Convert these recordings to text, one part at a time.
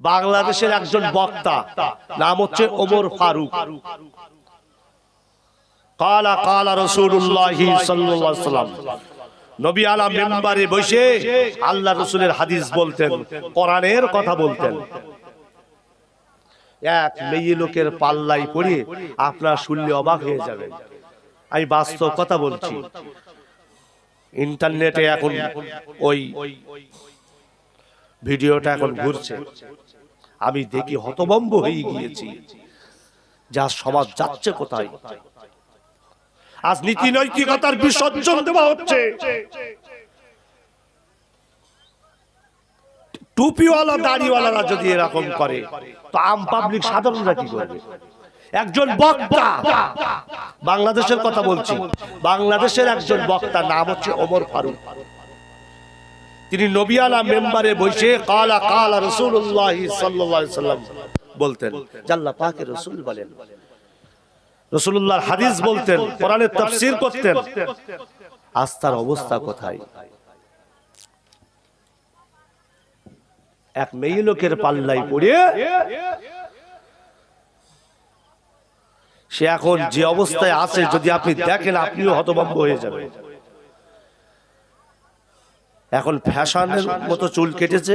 বাংলাদেশের একজন বক্তা নাম হচ্ছে ওমর ফারুক। কালা কালা রসুল্লাহি সাল্লাম। নবী আলা মেম্বারে বসে আল্লাহ রসুলের হাদিস বলতেন কোরআনের কথা বলতেন। এক মেয়ে লোকের পাল্লাই পড়ে আপনার শুনলে অবাক হয়ে যাবেন। আমি বাস্তব কথা বলছি। ইন্টারনেটে এখন ওই ভিডিওটা এখন ঘুরছে। আমি দেখি হতবম্ব হয়ে গিয়েছি। যা সমাজ যাচ্ছে কোথায়? আজ নীতি নৈতিকতার বিসর্জন দেওয়া হচ্ছে। টুপিওয়ালা দাড়িওয়ালারা যদি এরকম করে তো আম পাবলিক সাধারণরা কি করবে? একজন বক্তা। বাংলাদেশের কথা বলছি। বাংলাদেশের একজন বক্তা নাম হচ্ছে ওমর ফারুক। তিনি নবিয়ালা মেম্বারে বসে কালা কালা রসুল্লাহ সাল্লাম বলতেন। জাল্লা পাকে রসুল বলেন। রসুল্লাহর হাদিস বলতেন কোরআনের তফসির করতেন। আস্থার অবস্থা কোথায়? এক মেয়ে লোকের পাল্লাই পড়ে সে এখন যে অবস্থায় আছে, যদি আপনি দেখেন, আপনিও হতভম্ব হয়ে যাবেন। এখন ফ্যাশনের মতো চুল কেটেছে।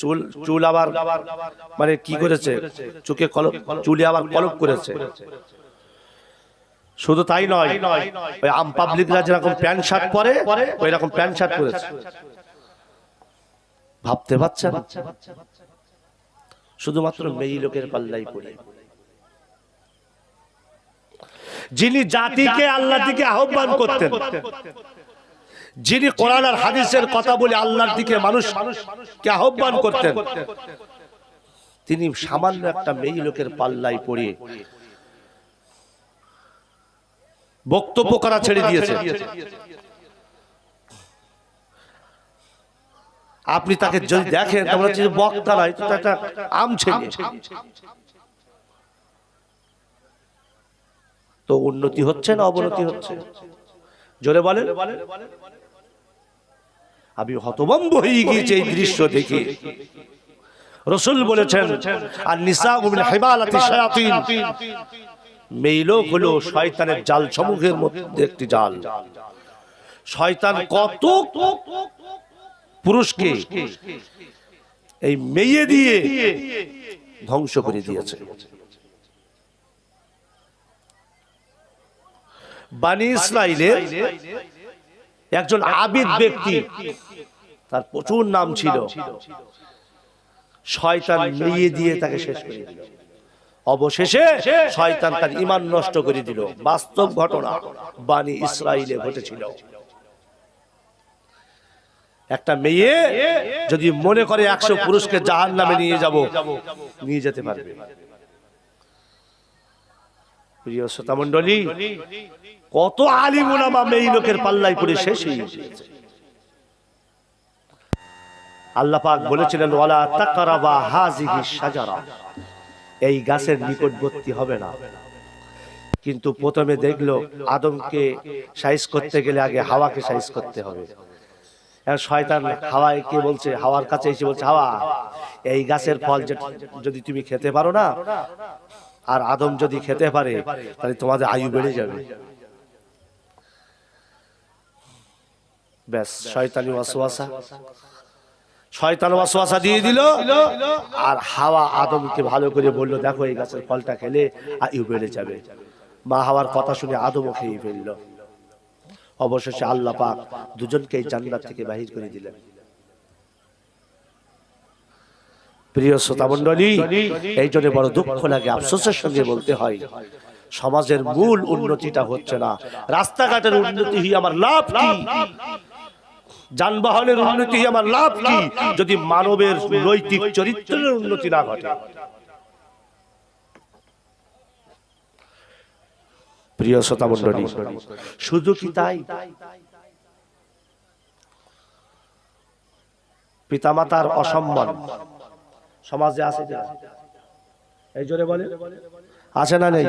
চুল চুল আবার মানে কি করেছে? চোখে কলপ চুলে আবার কলপ করেছে। শুধু তাই নয় ওই আম পাবলিকরা যেরকম প্যান্ট শার্ট পরে ওই রকম প্যান্ট শার্ট করেছে ভাবতে পারছেন শুধুমাত্র মেয়ে লোকের পাল্লাই পড়ে। যিনি জাতিকে আল্লাহ দিকে আহ্বান করতেন। যিনি কোরআন আর হাদিসের কথা বলে আল্লাহর দিকে মানুষ কে আহ্বান করতেন, তিনি সামান্য একটা মেয়ে লোকের পাল্লাই পড়ে বক্তব্য করা ছেড়ে দিয়েছে। আপনি তাকে যদি দেখেন, তাহলে বক্তা নয়, তো একটা আম ছেলে তো উন্নতি হচ্ছে না অবনতি হচ্ছে? জোরে বলেন। আমি হতভম্ব হয়ে গিয়েছি এই দৃশ্য দেখে। রসুল বলেছেন আর নিসা হেমালাতি শায়াতিন। মেয়ে লোক হলো শয়তানের জাল সমূহের মধ্যে একটি জাল। শয়তান কত পুরুষকে এই মেয়ে দিয়ে ধ্বংস করে দিয়েছে। বানি ইসরায়েলের একজন আবিদ ব্যক্তি। তার প্রচুর নাম ছিল। শয়তান মেয়ে দিয়ে তাকে শেষ করে দিল। অবশেষে শয়তান তার ইমান নষ্ট করে দিল। বাস্তব ঘটনা বাণী ইসরায়েলে ঘটেছিল। একটা মেয়ে যদি মনে করে একশো পুরুষকে জাহান নামে নিয়ে যাব। নিয়ে যেতে পারবে। প্রিয় শ্রোতা মন্ডলী কত আলিম ওলামা মেয়ে লোকের পাল্লাই পড়ে শেষ হয়ে গিয়েছে। আল্লাহ পাক বলেছিলেন, ওয়ালা তাকারাবা হাজিহি সাজারা এই গাছের নিকটবর্তী হবে না। কিন্তু প্রথমে দেখল আদমকে সাইজ করতে গেলে আগে হাওয়াকে সাইজ করতে হবে। শয়তান হাওয়ায় কে বলছে? হাওয়ার কাছে এসে বলছে, হাওয়া, এই গাছের ফল যদি তুমি খেতে পারো না আর আদম যদি খেতে পারে, তাহলে তোমাদের আয়ু বেড়ে যাবে। ব্যাস, শয়তানি ওয়াসওয়াসা। শয়তান ওয়াসওয়াসা দিয়ে দিল, আর হাওয়া আদমকে ভালো করে বলল, দেখো এই গাছের ফলটা খেলে আয়ু বেড়ে যাবে। মা হাওয়ার কথা শুনে আদমও খেয়ে ফেলল। অবশেষে আল্লাহ পাক দুজনকেই জান্নাত থেকে বাহির করে দিলেন। প্রিয় শ্রোতা মন্ডলী এই জন্য বড় দুঃখ লাগে আফসোসের সঙ্গে বলতে হয় সমাজের মূল উন্নতিটা হচ্ছে না। রাস্তাঘাটের উন্নতি আমার লাভ কি? যানবাহনের উন্নতি আমার লাভ কি? যদি মানবের নৈতিক চরিত্রের উন্নতি না ঘটে। প্রিয় শ্রোতা মন্ডলী শুধু কি তাই? পিতামাতার অসম্মান সমাজে আছে এই জোরে বলে আছে না নেই?